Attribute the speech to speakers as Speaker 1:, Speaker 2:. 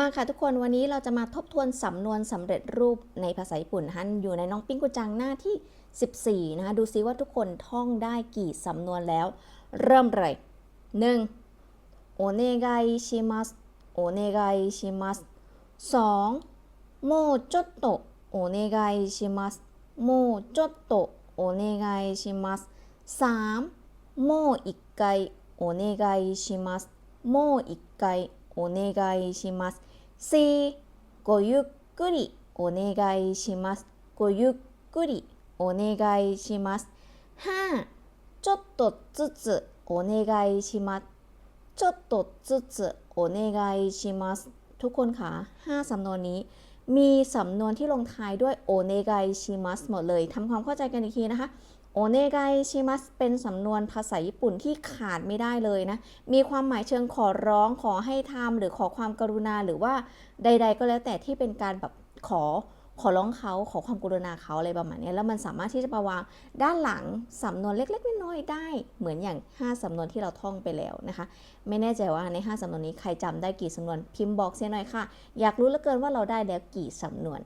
Speaker 1: มาค่ะทุกคนวันนี้เราจะมาทบทวนสำนวนสำเร็จรูปในภาษาญี่ปุ่นนะคะอยู่ในน้องปิ้งกุจังหน้าที่ 14 นะคะ ดูซิว่าทุกคนท่องได้กี่สำนวนแล้ว เริ่มเลยหนึ่งโอเนไกชิมัสโอเนไกชิมัสสองโมจดโตโอเนไกชิมัสโมจดโตโอเนไกชิมัสสามโมอีกไกโอเนไกชิมัสโมอีกไก お願いします。4ごゆっくりお願いします。ごゆっくりお願いします。5ちょっとずつお願いします。ちょっとずつお願いします。ทุกคนคะ5สำนวนนี้ มีสำนวนที่ลงท้ายด้วยโอเนไกชิมัสหมดเลยทำความเข้าใจกันอีกทีนะคะโอเนไกชิมัสเป็นสำนวนภาษาญี่ปุ่นที่ขาดไม่ได้เลยนะ มีความหมายเชิงขอร้องขอให้ทำหรือขอความกรุณาหรือว่าใด ๆ ก็แล้วแต่ที่เป็นการแบบขอ ขอร้องเขาขอความกรุณาเขาอะไรประมาณนี้แล้วมันสามารถที่จะประวางด้านหลังสำนวนเล็กๆน้อยๆได้ เหมือนอย่าง 5สำนวนที่เราท่องไปแล้วนะคะ ไม่แน่ใจว่าใน 5สำนวนนี้ใครจำได้กี่สำนวนพิมพ์บอกเสียหน่อยค่ะ อยากรู้เหลือเกินว่าเราได้แล้วกี่สำนวน